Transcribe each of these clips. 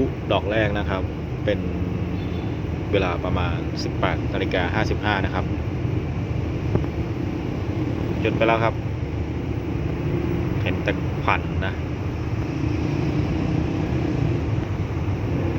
พุดอกแรกนะครับ เป็นเวลาประมาณ 18นาฬิกา55 นะครับ จุดไปแล้วครับ เห็นแต่ควันนะ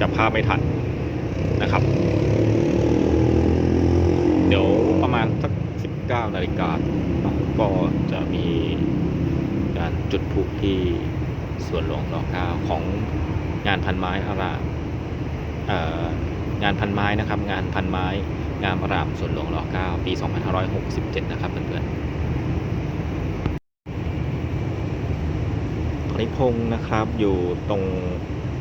จับภาพไม่ทันนะครับ เดี๋ยวประมาณสัก 19นาฬิกาก็จะมีการจุดพลุที่ สวนหลวงรอเก้าของงานพันไม้อารามงานพันไม้นะครับ งานพันไม้งามอารามสวนหลวงรอเก้าปี 2567 นะครับเพื่อนๆนิพงศ์นะครับอยู่ตรง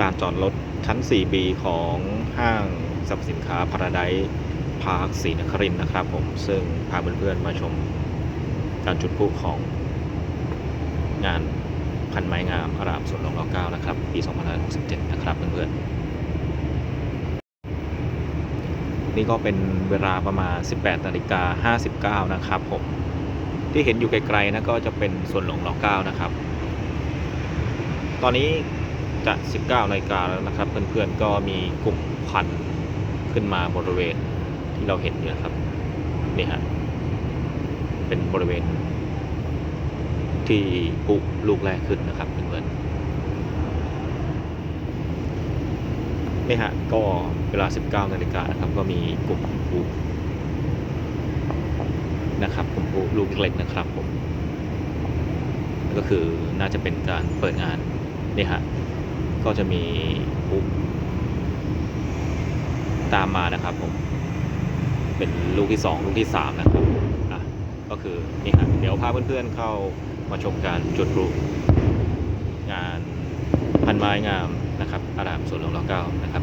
ลานจอดรถชั้น 4B ของห้างสรรพสินค้าพาราไดพาร์คศรีนครินนะครับผมซึ่งพาเพื่อนๆมาชมการจุดพลุของงาน พันไม้งามอารามสวนหลวงรอเก้านะครับ ปี 2567 นะครับเพื่อนๆ นี่ก็เป็นเวลาประมาณ 18นาฬิกา59 นะครับผม ที่เห็นอยู่ไกลๆนะก็จะเป็นสวนหลวงรอเก้านะครับ ตอนนี้จะ 19นาฬิกาแล้วนะครับ เพื่อนๆ ก็มีกลุ่มควันขึ้นมาบริเวณที่เราเห็นอยู่นะครับ นี่ฮะ เป็นบริเวณ ที่ปุลูกแรกขึ้นนะครับเพื่อนๆนี่ฮะก็เวลา 19นาฬิกานะครับก็มีกลุ่มปุนะครับกลุ่มปุลูกเล็กๆนะครับผมก็คือน่าจะเป็นการเปิดงานนี่ฮะก็จะมีปุตามมานะครับผมเป็นลูกที่สองลูกที่สามนะครับอะก็คือนี่ฮะเดี๋ยวพาเพื่อนๆเข้า มาชมการจุดพลุงานพันไม้งามนะครับอารามสวนหลวงรอเก้านะครับ